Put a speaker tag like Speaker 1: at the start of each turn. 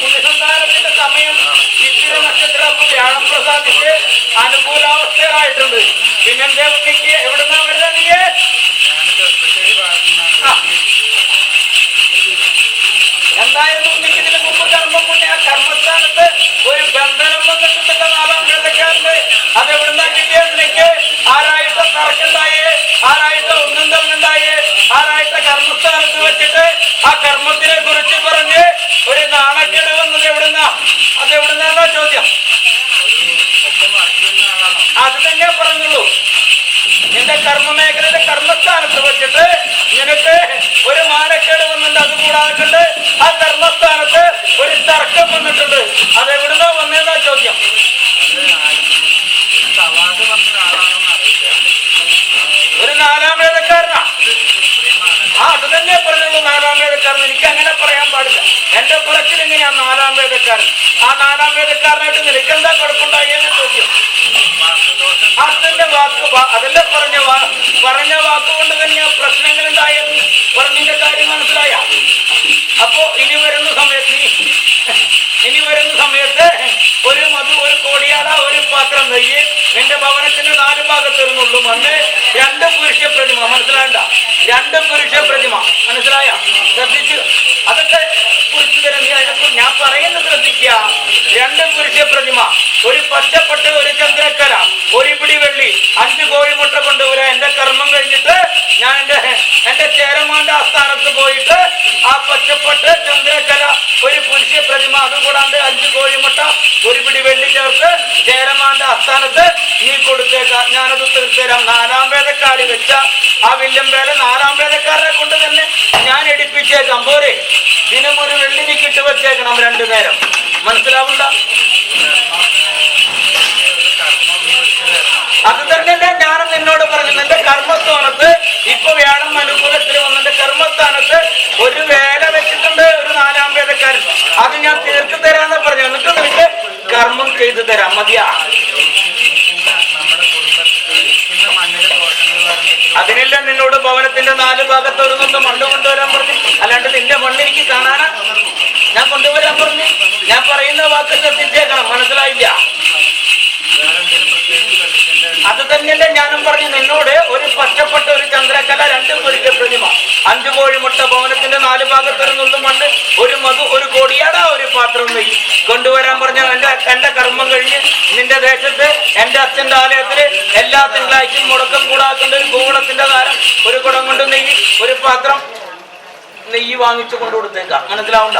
Speaker 1: പുണ്യസന്താനത്തിന്റെ സമയം ചിത്തിര നക്ഷത്രം വ്യാഴപ്രസാദിക്ക് അനുകൂലാവസ്ഥയായിട്ടുണ്ട് പിന്നെന്തേ ഉണ്ണിക്ക് എവിടുന്നാ വരുന്നത് നീ. എന്തായാലും ഉണ്ണിക്ക് മുമ്പ് കർമ്മം? ആ കർമ്മസ്ഥാനത്ത് ഒരു ബന്ധനം വന്നിട്ടുണ്ടല്ലോ നാലാം വേദക്കാരന് അതെവിടുന്നാ ചോദ്യം അത് തന്നെ പറഞ്ഞുള്ളൂ. നിന്റെ കർമ്മമേഖലയുടെ കർമ്മസ്ഥാനത്ത് വെച്ചിട്ട് നിനക്ക് ഒരു മാനക്കേട് വന്നിട്ട് അത് കൂടാതെ നാലാം വേദക്കാരൻ. എനിക്ക് അങ്ങനെ പറയാൻ പാടില്ല. എന്റെ പുറത്തിൽ എങ്ങനെയാ നാലാം വേദക്കാരൻ? ആ നാലാം വേദക്കാരനായിട്ട് നിനക്ക് എന്താ കുഴപ്പമുണ്ടായി എന്ന് ചോദ്യം അതിന്റെ വാക്ക് അതിന്റെ പറഞ്ഞ പറഞ്ഞ വാക്കുകൊണ്ട് തന്നെ പ്രശ്നങ്ങൾ ഉണ്ടായത്? പറഞ്ഞിന്റെ കാര്യം മനസ്സിലായ? അപ്പോ ഇനി വരുന്ന സമയത്ത് ഇനി വരുന്ന സമയത്ത് ഒരു മധു ഒരു കോടിയാട ഒരു പാത്രം നെയ്യ് നിന്റെ ഭവനത്തിന്റെ നാല് ഭാഗത്തിരുന്നുള്ളൂ വന്ന് രണ്ട് പുരുഷ പ്രതിമ. മനസ്സിലായണ്ട? രണ്ട് പുരുഷ പ്രതിമ. മനസ്സിലായ? ശ്രദ്ധിച്ചു. അതൊക്കെ കുറിച്ച് തരുന്ന ഞാൻ പറയുന്നത് ശ്രദ്ധിക്കുക. രണ്ട് പുരുഷ പ്രതിമ. ഒരു പച്ചപ്പട്ട് ഒരു ചന്ദ്രക്കല ഒരു പിടി വെള്ളി അഞ്ച് കോഴിമുട്ട കൊണ്ടുവരാ എന്റെ കർമ്മം കഴിഞ്ഞിട്ട് ഞാൻ എന്റെ എന്റെ ചേരമാന്റെ ആസ്ഥാനത്ത് പോയിട്ട് ആ പച്ചപ്പട്ട് ചന്ദ്രക്കല ഒരു പുരുഷ പ്രതിമ അതുകൂടാണ്ട് അഞ്ച് കോഴിമുട്ട ഒരു പിടി വെള്ളി ചേർത്ത് ജയരമാന്റെ ആസ്ഥാനത്ത് നീ കൊടുത്തേക്കാം. ഞാനത് തീർത്തരാം നാലാം വേദക്കാരി വെച്ച ആ വില്യം വേല നാലാം വേദക്കാരനെ കൊണ്ട് തന്നെ ഞാൻ എടുപ്പിച്ചേക്കാം. പോരെ. ദിനം ഒരു വെള്ളിനിക്ക് ഇട്ട് വെച്ചേക്കണം രണ്ടു നേരം. മനസ്സിലാവണ്ട അത് തന്നെ ഞാൻ നിന്നോട് പറഞ്ഞു നിന്റെ കർമ്മസ്ഥാനത്ത് ഒരു വേല വെച്ചിട്ടുണ്ട് ഒരു നാലാം വേദക്കാരൻ അത് ഞാൻ തീർത്തു തരാന്ന് പറഞ്ഞു. എന്നിട്ട് നിനക്ക് കർമ്മം ചെയ്തു തരാം. മതിയാ? അതിനില്ല നിന്നോട് ഭവനത്തിന്റെ നാല് ഭാഗത്ത് ഒരു നിന്ന് മണ്ണ് കൊണ്ടുവരാൻ പറഞ്ഞു. അല്ലാണ്ട് നിന്റെ മണ്ണ് എനിക്ക് കാണാനാ? ഞാൻ കൊണ്ടുവരാൻ പറഞ്ഞു. ഞാൻ പറയുന്ന വാക്ക് ശ്രദ്ധിച്ചേക്കണം. മനസ്സിലായില്ല? അത് തന്നെയല്ലേ ഞാനും പറഞ്ഞു. നിന്നോട് ഒരു പച്ചപ്പെട്ട ഒരു ചന്ദ്രക്കല രണ്ട് പൊരിക്ക പ്രതിമ അഞ്ചു കോഴിമുട്ട ഭവനത്തിന്റെ ഒരു നുള്ളും ഒരു മധു ഒരു കോടിയാടാ ഒരു പാത്രം നെയ്യ്. കൊണ്ടുവരാൻ പറഞ്ഞ എന്റെ എന്റെ കർമ്മം കഴിഞ്ഞ് നിന്റെ ദേശത്ത് എന്റെ അച്ഛന്റെ ആലയത്തിൽ എല്ലാ തിങ്കളാഴ്ചയും മുടക്കം കൂടാക്കേണ്ട ഒരു കൂടത്തിന്റെ താരം ഒരു കുടം കൊണ്ട് നെയ്യ് ഒരു പാത്രം നെയ്യ് വാങ്ങിച്ചു കൊണ്ടു കൊടുത്തേക്കാം മനസ്സിലാവണ്ട?